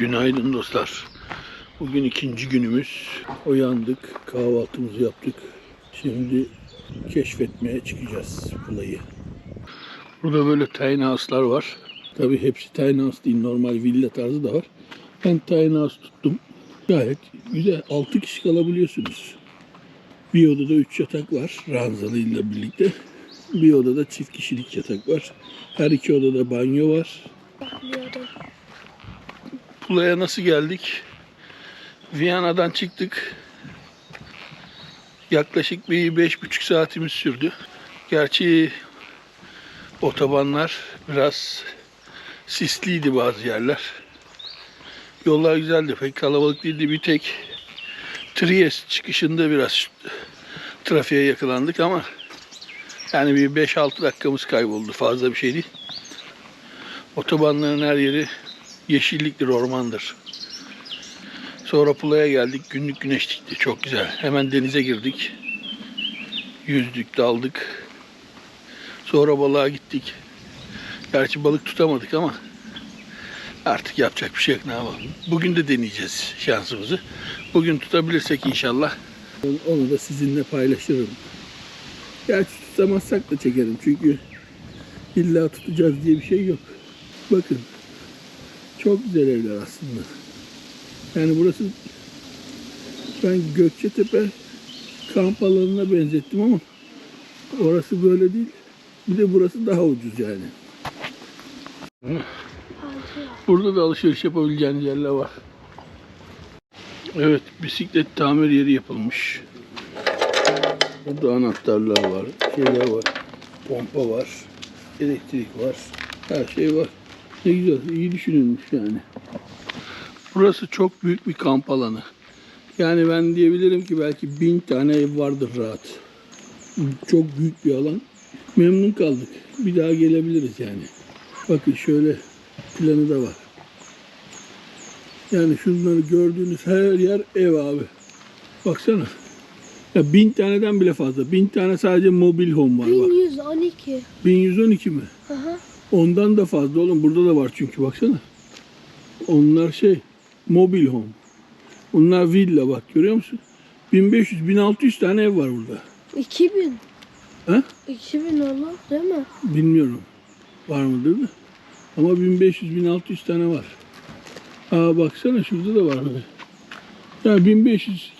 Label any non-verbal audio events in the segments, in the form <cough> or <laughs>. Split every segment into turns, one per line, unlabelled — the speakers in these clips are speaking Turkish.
Günaydın dostlar. Bugün ikinci günümüz. Uyandık, kahvaltımızı yaptık. Şimdi keşfetmeye çıkacağız Pula'yı. Burada böyle tiny house'lar var. Tabii hepsi tiny house değil, normal villa tarzı da var. Ben tiny house tuttum. Gayet güzel. 6 kişi kalabiliyorsunuz. Bir odada 3 yatak var ranzalıyla birlikte. Bir odada çift kişilik yatak var. Her iki odada banyo var.
Bakmıyordum.
Pula'ya nasıl geldik? Viyana'dan çıktık. Yaklaşık bir beş buçuk saatimiz sürdü. Gerçi otobanlar biraz sisliydi bazı yerler. Yollar güzeldi. Pek kalabalık değildi. Bir tek Trieste çıkışında biraz trafiğe yakalandık ama yani bir 5-6 dakikamız kayboldu. Fazla bir şey değil. Otobanların her yeri yeşilliktir, ormandır. Sonra Pula'ya geldik. Günlük güneşlikti. Çok güzel. Hemen denize girdik. Yüzdük, daldık. Sonra balığa gittik. Gerçi balık tutamadık ama artık yapacak bir şey yok. Ne yapalım? Bugün de deneyeceğiz şansımızı. Bugün tutabilirsek inşallah. Onu da sizinle paylaşırım. Gerçi tutamazsak da çekerim. Çünkü illa tutacağız diye bir şey yok. Bakın çok güzel evler aslında. Yani burası ben Gökçetepe kamp alanına benzettim ama orası böyle değil. Bir de burası daha ucuz yani. Burada da alışveriş yapabileceğiniz yerler var. Evet, bisiklet tamir yeri yapılmış. Burada anahtarlar var, şeyler var. Pompa var, elektrik var, her şey var. Ne güzel, iyi düşünülmüş yani. Burası çok büyük bir kamp alanı. Yani ben diyebilirim ki belki bin tane ev vardır rahat. Çok büyük bir alan. Memnun kaldık. Bir daha gelebiliriz yani. Bakın şöyle planı da var. Yani şunları gördüğünüz her yer ev abi. Baksana. Ya bin taneden bile fazla. Bin tane sadece mobil home var bak.
1112.
1112 mi?
Aha.
Ondan da fazla oğlum. Burada da var çünkü baksana. Onlar şey mobil home. Bunlar villa bak görüyor musun? 1500-1600 tane ev var burada.
2000.
Ha?
2000 oğlum değil mi?
Bilmiyorum. Var mıdır da. Ama 1500-1600 tane var. Aa baksana şurada da var. Yani 1500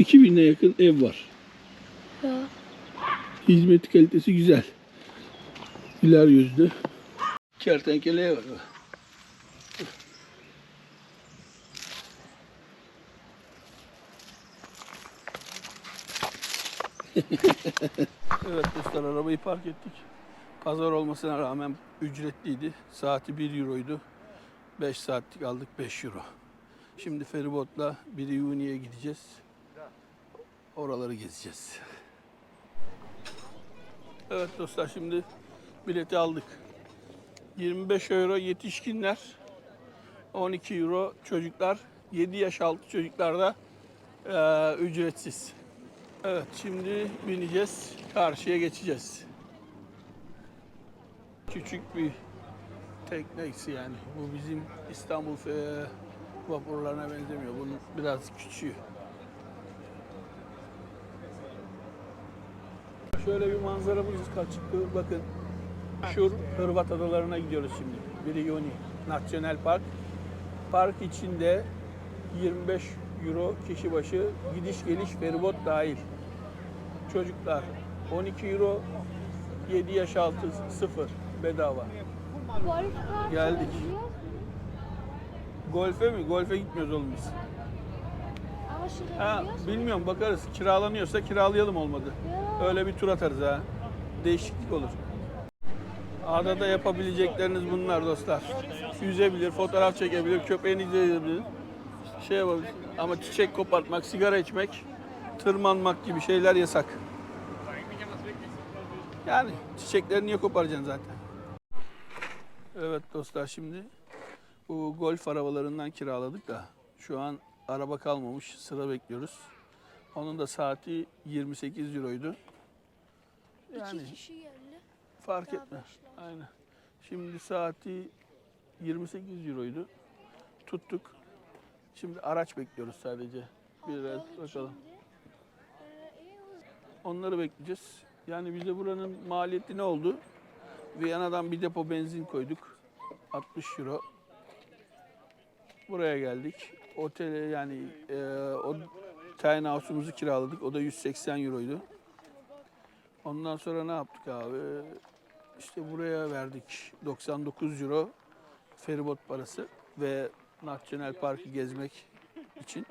2000'e yakın ev var.
Ya.
Hizmet kalitesi güzel. İler yüzlü. Kertenkeleye var. evet dostlar arabayı park ettik. Pazar olmasına rağmen ücretliydi. Saati 1 euroydu. 5 saatlik aldık 5 euro. Şimdi feribotla Biriuni'ye gideceğiz. Oraları gezeceğiz. Evet dostlar şimdi bileti aldık. 25 euro yetişkinler, 12 euro çocuklar, 7 yaş altı çocuklar da eee, ücretsiz. Evet şimdi bineceğiz, karşıya geçeceğiz. Küçük bir teknesi yani. Bu bizim İstanbul eee, vapurlarına benzemiyor. Bunun biraz küçüğü. Şöyle bir manzaramız çıktı. Bakın. Şur Hırvat adalarına gidiyoruz şimdi. Birioni National Park. Park içinde 25 euro kişi başı gidiş geliş feribot dahil. Çocuklar 12 euro 7 yaş altı 0 bedava. Geldik. Golfe mi? Golfe gitmiyoruz oğlum biz. Ha, bilmiyorum bakarız. Kiralanıyorsa kiralayalım olmadı. Öyle bir tur atarız ha. Değişiklik olur. Adada yapabilecekleriniz bunlar dostlar. Yüzebilir, fotoğraf çekebilir, köpeğini izleyebilir. Şey yapabilir. Ama çiçek kopartmak, sigara içmek, tırmanmak gibi şeyler yasak. Yani çiçekleri niye koparacaksın zaten? Evet dostlar şimdi bu golf arabalarından kiraladık da şu an araba kalmamış sıra bekliyoruz. Onun da saati 28 euroydu. Yani
İki kişi geldi.
Fark etmez. Aynen. Şimdi saati 28 euroydu. tuttuk. Şimdi araç bekliyoruz sadece. Biraz bakalım. Onları bekleyeceğiz. Yani bize buranın maliyeti ne oldu? Viyana'dan bir depo benzin koyduk. 60 euro. Buraya geldik. Otele yani e, o tiny house'umuzu kiraladık. O da 180 euroydu. Ondan sonra ne yaptık abi? İşte buraya verdik 99 euro feribot parası ve National Park'ı gezmek için.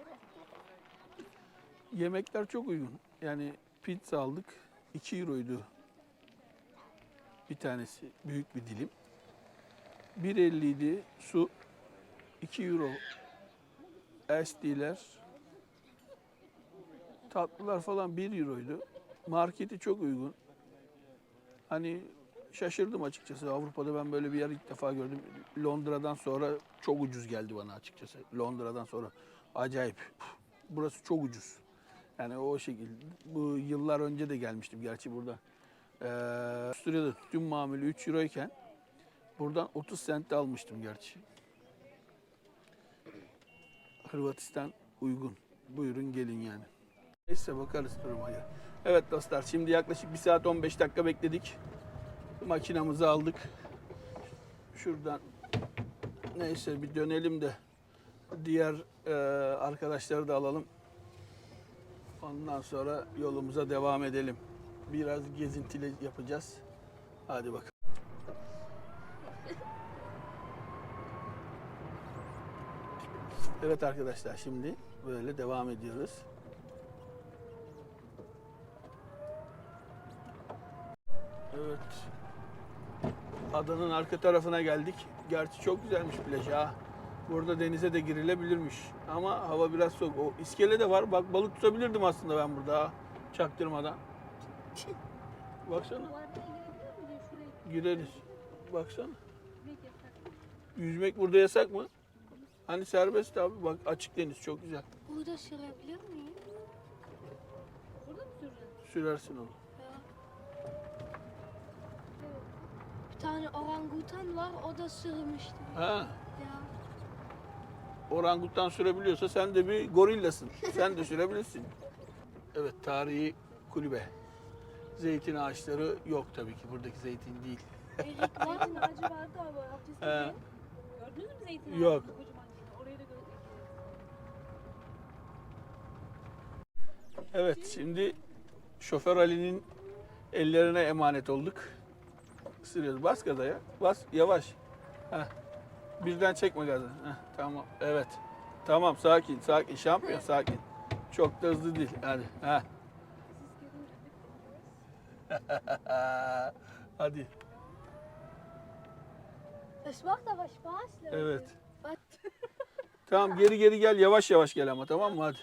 Yemekler çok uygun. Yani pizza aldık. 2 euroydu bir tanesi. Büyük bir dilim. 1.50 idi su. 2 euro. SD'ler. Tatlılar falan 1 euroydu. Marketi çok uygun. Hani şaşırdım açıkçası. Avrupa'da ben böyle bir yer ilk defa gördüm. Londra'dan sonra çok ucuz geldi bana açıkçası. Londra'dan sonra acayip. Burası çok ucuz. Yani o şekilde. Bu yıllar önce de gelmiştim gerçi burada. Ee, Avusturya'da mamülü 3 euro iken buradan 30 sente almıştım gerçi. Hırvatistan uygun. Buyurun gelin yani. Neyse bakarız duruma ya. Evet dostlar şimdi yaklaşık 1 saat 15 dakika bekledik. Makinamızı aldık. Şuradan neyse bir dönelim de diğer e, arkadaşları da alalım. Ondan sonra yolumuza devam edelim. Biraz gezintili yapacağız. Hadi bakalım. Evet arkadaşlar şimdi böyle devam ediyoruz. Evet. Adanın arka tarafına geldik. Gerçi çok güzelmiş plaj ha. Burada denize de girilebilirmiş. Ama hava biraz soğuk. O iskele de var. Bak balık tutabilirdim aslında ben burada ha. Çaktırmadan. Baksana. Gireriz. Baksana. Yüzmek burada yasak mı? Hani serbest abi. Bak açık deniz çok güzel.
Burada sürebilir miyim?
Burada mı sürdün?
Sürersin onu.
Ya. Bir tane orangutan var, o da sürmüştü.
Ha.
Ya.
Orangutan sürebiliyorsa sen de bir gorillasın. Sen de sürebilirsin. <laughs> Evet tarihi kulübe. Zeytin ağaçları yok tabii ki. Buradaki zeytin değil.
Erik var.
Zeytin <laughs> ağacı vardı ama
He.
Gördünüz mü zeytin
Yok.
ağacını kocaman? Orayı da gördük.
Evet şimdi şoför Ali'nin ellerine emanet olduk. Sürüyoruz. Bas gaza ya. Bas yavaş. Heh. Birden çekme gazı. Heh, tamam. Evet. Tamam sakin sakin. Şampiyon sakin. Çok da hızlı değil. Hadi. Heh. <laughs> Hadi.
Es macht aber Spaß, Leute.
Evet. <laughs> Tamam geri geri gel. Yavaş yavaş gel ama tamam mı? Hadi.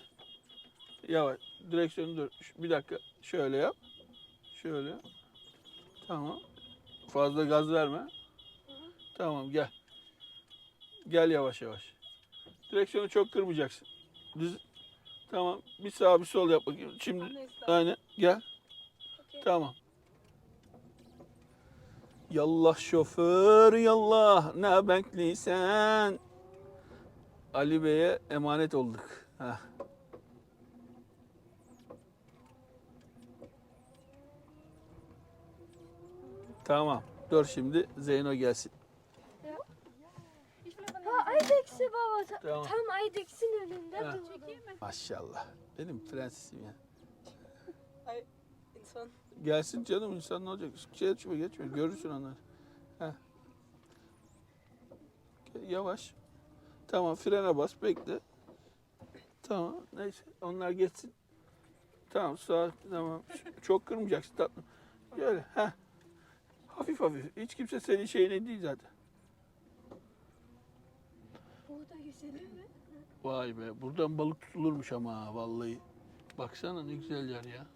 Yavaş. Direksiyonu dur. Bir dakika. Şöyle yap. Şöyle. Tamam. Fazla gaz verme. Tamam gel. Gel yavaş yavaş. Direksiyonu çok kırmayacaksın. Düz. Tamam. Bir sağ bir sol yap bakayım. Şimdi aynen. Gel. Tamam. Yallah şoför yallah ne bekliysen. Ali Bey'e emanet olduk. Heh. Tamam. Dur şimdi Zeyno gelsin.
Ha Eidechse baba. Ta-
Tamam.
Tam Eidechse'nin önünde
Ha.
durdum.
Maşallah. Benim prensesim ya.
Ay insan.
Gelsin canım insan ne olacak? Geçme geçme görürsün onları. Heh. Yavaş. Tamam frene bas bekle. Tamam neyse onlar geçsin. Tamam sağ tamam. Çok kırmayacaksın tatlım. Böyle ha. Hafif hafif. Hiç kimse senin şeyine değil zaten.
Burada yüzelim mi?
Vay be buradan balık tutulurmuş ama ha, vallahi. Baksana ne güzel yer ya.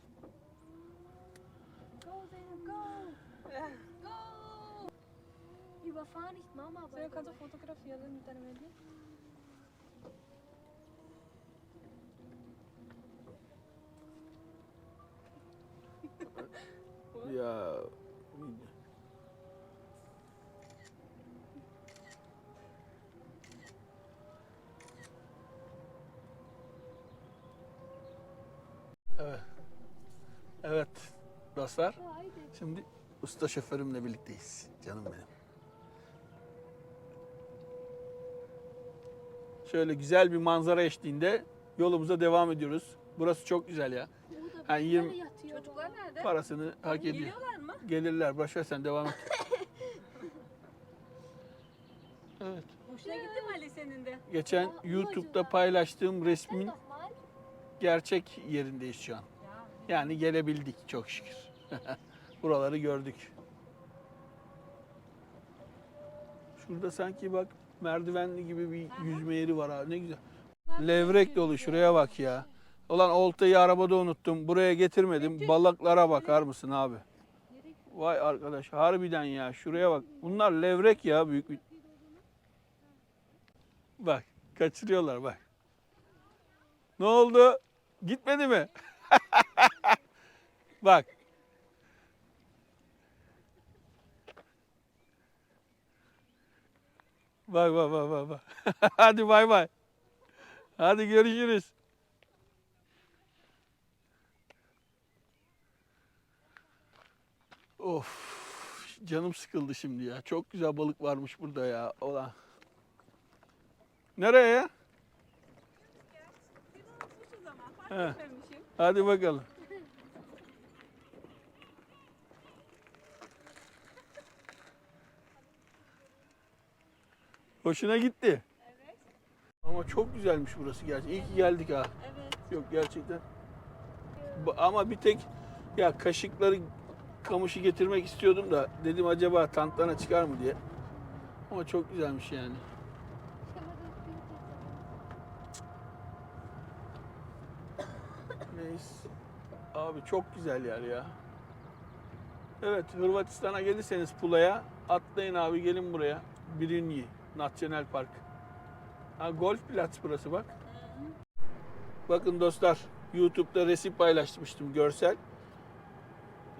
Go Zeynep go. Go. Überfahr nicht Mama
Sen kannst du fotografieren mit deinem Handy?
Ya Evet. Evet dostlar. Şimdi usta şoförümle birlikteyiz. Canım benim. Şöyle güzel bir manzara eşliğinde yolumuza devam ediyoruz. Burası çok güzel ya.
Yere yatıyor.
Çocuklar nerede?
Parasını hak ediyor.
Geliyorlar mı?
Gelirler. Boş ver sen devam et. <laughs> Evet.
Hoşuna gitti mi Ali senin de?
Geçen
Aa,
YouTube'da
acaba.
paylaştığım resmin gerçek yerindeyiz şu an.
Ya.
Yani gelebildik çok şükür. <laughs> Buraları gördük. Şurada sanki bak merdivenli gibi bir yüzme yeri var ha. Ne güzel. Levrek dolu şuraya bak ya. Ulan oltayı arabada unuttum. Buraya getirmedim. Balıklara bakar mısın abi? Vay arkadaş harbiden ya şuraya bak. Bunlar levrek ya büyük bir. Bak kaçırıyorlar bak. Ne oldu? Gitmedi mi? <laughs> bak. Bak bak bak bak. bak. <laughs> Hadi bay bay. Hadi görüşürüz. Of. Canım sıkıldı şimdi ya. Çok güzel balık varmış burada ya. Ulan. Nereye He. Hadi bakalım. Hoşuna gitti.
Evet.
Ama çok güzelmiş burası gerçekten. İyi ki geldik ha.
Evet.
Yok gerçekten. Ama bir tek ya kaşıkları kamışı getirmek istiyordum da dedim acaba tantana çıkar mı diye. Ama çok güzelmiş yani. Neyse. Abi çok güzel yer ya. Evet Hırvatistan'a gelirseniz Pula'ya atlayın abi gelin buraya. Birinci National Park. Ha, golf plats burası bak. Bakın dostlar YouTube'da resim paylaşmıştım görsel.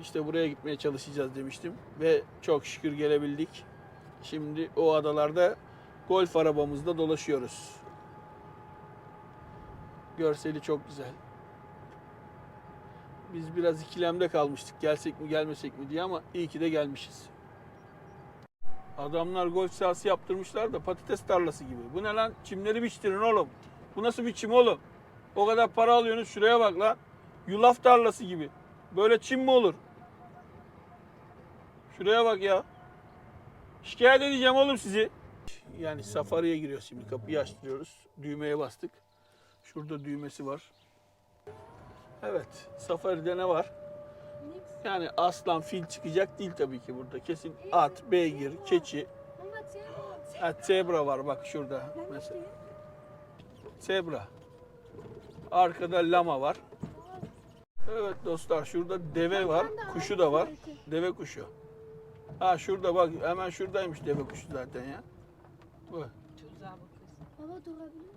İşte buraya gitmeye çalışacağız demiştim. Ve çok şükür gelebildik. Şimdi o adalarda golf arabamızda dolaşıyoruz. Görseli çok güzel. Biz biraz ikilemde kalmıştık. Gelsek mi gelmesek mi diye ama iyi ki de gelmişiz. Adamlar golf sahası yaptırmışlar da patates tarlası gibi. Bu ne lan? Çimleri biçtirin oğlum. Bu nasıl bir çim oğlum? O kadar para alıyorsunuz şuraya bak lan. Yulaf tarlası gibi. Böyle çim mi olur? Şuraya bak ya. Şikayet edeceğim oğlum sizi. Yani safariye giriyoruz şimdi. Kapıyı açtırıyoruz. Düğmeye bastık. Şurada düğmesi var. Evet. Safaride ne var? Yani aslan, fil çıkacak değil tabii ki burada. Kesin at, beygir, keçi. Ha, zebra var bak şurada mesela. Zebra. Arkada lama var. Evet dostlar şurada deve var. Kuşu da var. Deve kuşu. Ha şurada bak hemen şuradaymış deve kuşu zaten ya. Bu.
Bakıyorsun.
Baba durabilir.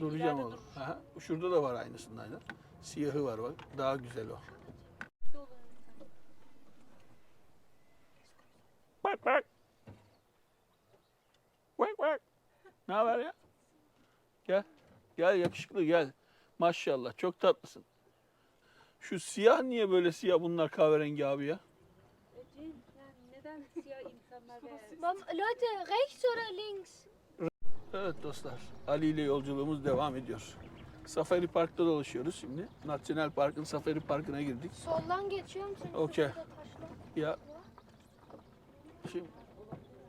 Duracağım oğlum. Aha, şurada da var aynısından. ya. Siyahı var bak. Daha güzel o.
dur.
Bak bak. Bak bak. Ne haber ya? Gel. Gel yakışıklı gel. Maşallah çok tatlısın. Şu siyah niye böyle siyah bunlar kahverengi abi ya?
Yani neden siyah insanlar <laughs>
Leute, rechts oder links?
Evet dostlar. Ali ile yolculuğumuz devam ediyor. Safari Park'ta dolaşıyoruz şimdi. National Park'ın Safari Park'ına girdik.
Soldan geçiyor musun?
Okey. Ya şimdi,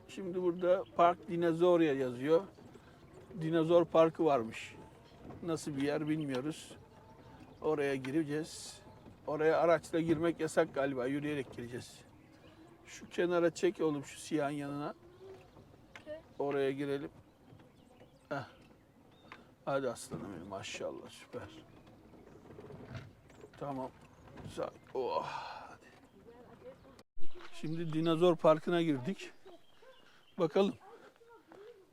şimdi burada Park Dinozorya yazıyor. Dinozor Parkı varmış. Nasıl bir yer bilmiyoruz. Oraya gireceğiz. Oraya araçla girmek yasak galiba. Yürüyerek gireceğiz. Şu kenara çek oğlum şu siyahın yanına. Oraya girelim. Heh. Hadi aslanım benim maşallah süper. Tamam. Oh. Hadi. Şimdi dinozor parkına girdik. Bakalım.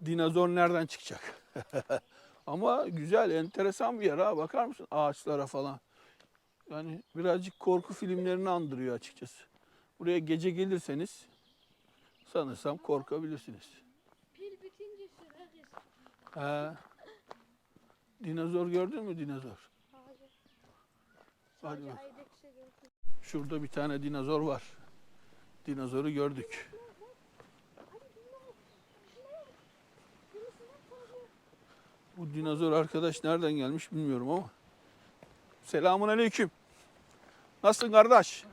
Dinozor nereden çıkacak? <laughs> Ama güzel, enteresan bir yer ha. Bakar mısın ağaçlara falan. Yani birazcık korku filmlerini andırıyor açıkçası. Buraya gece gelirseniz sanırsam korkabilirsiniz.
Pil bitince süreriz.
Ha. Dinozor gördün mü dinozor?
Hayır.
Hadi bak. Şurada bir tane dinozor var. Dinozoru gördük. Bu dinozor arkadaş nereden gelmiş bilmiyorum ama. Selamun aleyküm. Nasılsın kardeş?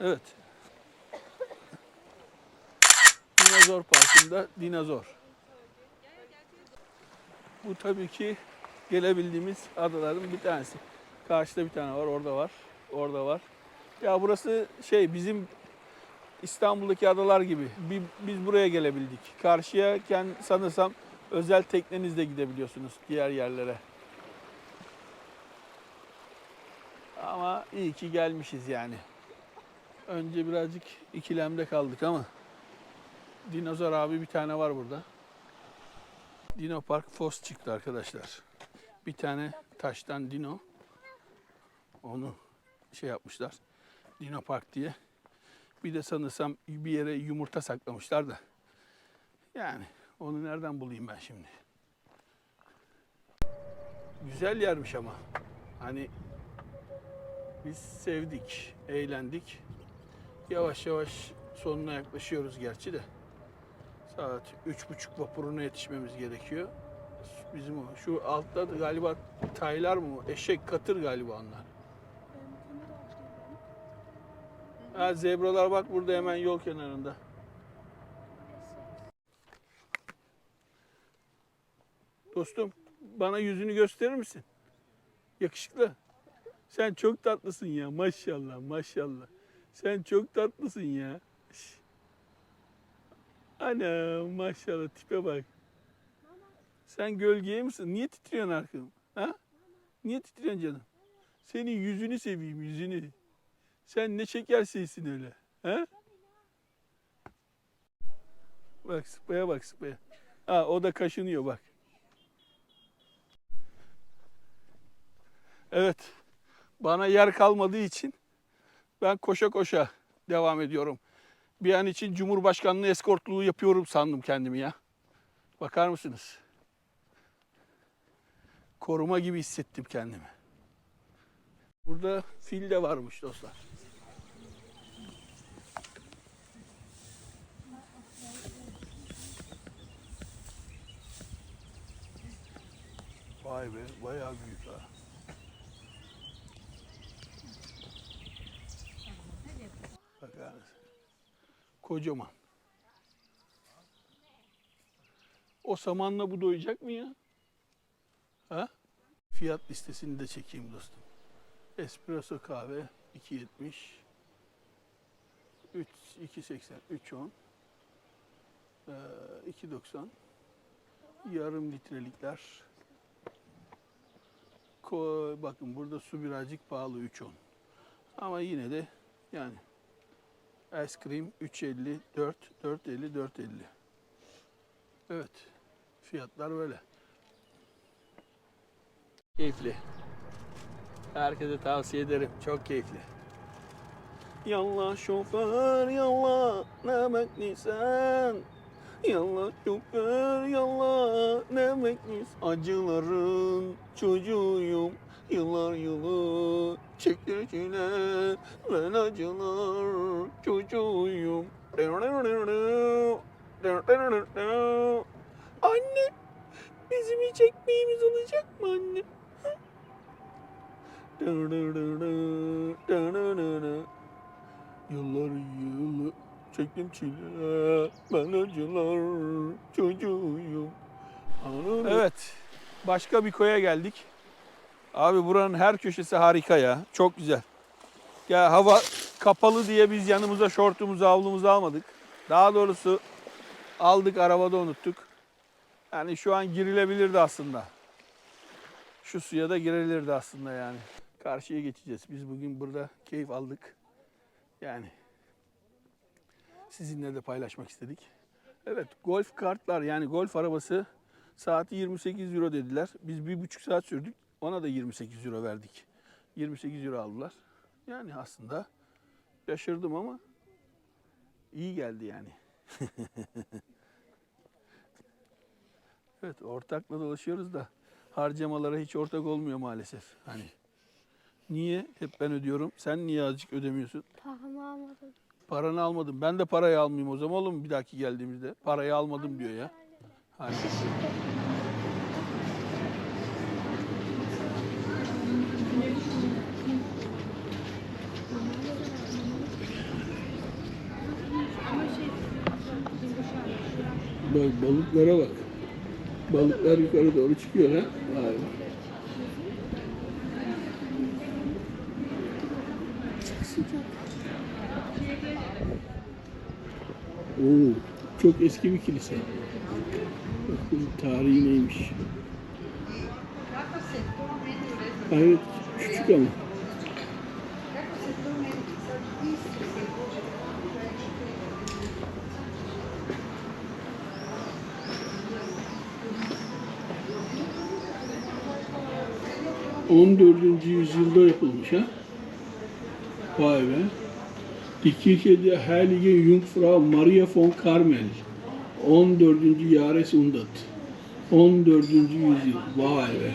Evet. Dinozor parkında dinozor. Bu tabii ki gelebildiğimiz adaların bir tanesi. Karşıda bir tane var, orada var, orada var. Ya burası şey bizim İstanbul'daki adalar gibi. Bi- Biz buraya gelebildik. Karşıya sanırsam özel teknenizle gidebiliyorsunuz diğer yerlere. Ama iyi ki gelmişiz yani. Önce birazcık ikilemde kaldık ama dinozor abi bir tane var burada. Dino Park Fos çıktı arkadaşlar. Bir tane taştan dino. Onu şey yapmışlar. Dino Park diye. Bir de sanırsam bir yere yumurta saklamışlar da. Yani onu nereden bulayım ben şimdi? Güzel yermiş ama. Hani biz sevdik, eğlendik. Yavaş yavaş sonuna yaklaşıyoruz gerçi de. Saat üç buçuk vapuruna yetişmemiz gerekiyor. Bizim o. Şu altta da galiba taylar mı? Eşek katır galiba onlar. Ha zebralar bak burada hemen yol kenarında. Dostum bana yüzünü gösterir misin? Yakışıklı. Sen çok tatlısın ya maşallah maşallah. Sen çok tatlısın ya. Ana maşallah tipe bak. Sen gölgeye misin? Niye titriyorsun arkam? Ha? Niye titriyorsun canım? Senin yüzünü seveyim yüzünü. Sen ne şeker şeysin öyle. He? Bak sıpaya bak sıpaya. Ha o da kaşınıyor bak. Evet. Bana yer kalmadığı için ben koşa koşa devam ediyorum. Bir an için Cumhurbaşkanlığı eskortluğu yapıyorum sandım kendimi ya. Bakar mısınız? Koruma gibi hissettim kendimi. Burada fil de varmış dostlar. Vay be bayağı büyük ha. Bakar mısın? Kocaman. O samanla bu doyacak mı ya? Ha? Fiyat listesini de çekeyim dostum. Espresso kahve 2.70 3 2.80 3.10 ee, 2.90 yarım litrelikler Ko bakın burada su birazcık pahalı 3.10 ama yine de yani ice cream 3.50 4 4.50 4.50 evet fiyatlar böyle keyifli Herkese tavsiye ederim. Çok keyifli. Yallah şoför yallah ne bekliyorsun? Yallah şoför yallah ne bekliyorsun? Acıların çocuğuyum. Yıllar yılı çektir çile ben acılar çocuğuyum. Anne bizim hiç ekmeğimiz olacak mı anne? Yıllar yılı çektim çile ben acılar çocuğuyum. Evet başka bir koya geldik. Abi buranın her köşesi harika ya çok güzel. Ya hava kapalı diye biz yanımıza şortumuzu havlumuzu almadık. Daha doğrusu aldık arabada unuttuk. Yani şu an girilebilirdi aslında. Şu suya da girilirdi aslında yani. Karşıya geçeceğiz. Biz bugün burada keyif aldık. Yani sizinle de paylaşmak istedik. Evet golf kartlar yani golf arabası saati 28 euro dediler. Biz bir buçuk saat sürdük. Ona da 28 euro verdik. 28 euro aldılar. Yani aslında şaşırdım ama iyi geldi yani. <laughs> evet ortakla dolaşıyoruz da harcamalara hiç ortak olmuyor maalesef. Hani niye? Hep ben ödüyorum. Sen niye azıcık ödemiyorsun?
Pahamı almadım.
Paranı almadım. Ben de parayı almayayım o zaman oğlum bir dahaki geldiğimizde. Parayı almadım diyor ya. Hani <laughs> Bak balıklara bak. Balıklar yukarı doğru çıkıyor ha. Vay. Oo, çok eski bir kilise. Bakın tarihi neymiş. Evet, küçük ama. On dördüncü yüzyılda yapılmış ha. Vay be. Die Kirche der Jungfrau Maria von Carmel. 14. Jahresundert. 14. yüzyıl. Vay be.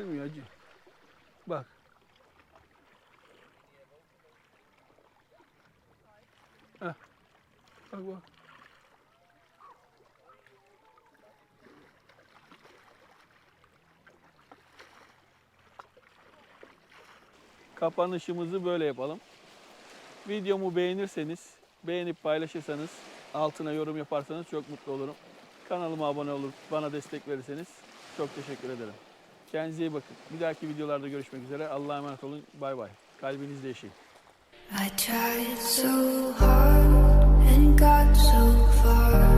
Gelmiyor hacı. Bak. Heh. Bak bak. Kapanışımızı böyle yapalım. Videomu beğenirseniz, beğenip paylaşırsanız, altına yorum yaparsanız çok mutlu olurum. Kanalıma abone olup bana destek verirseniz çok teşekkür ederim. Kendinize iyi bakın. Bir dahaki videolarda görüşmek üzere. Allah'a emanet olun. Bay bay. Kalbinizde yaşayın.
I tried so hard and got so far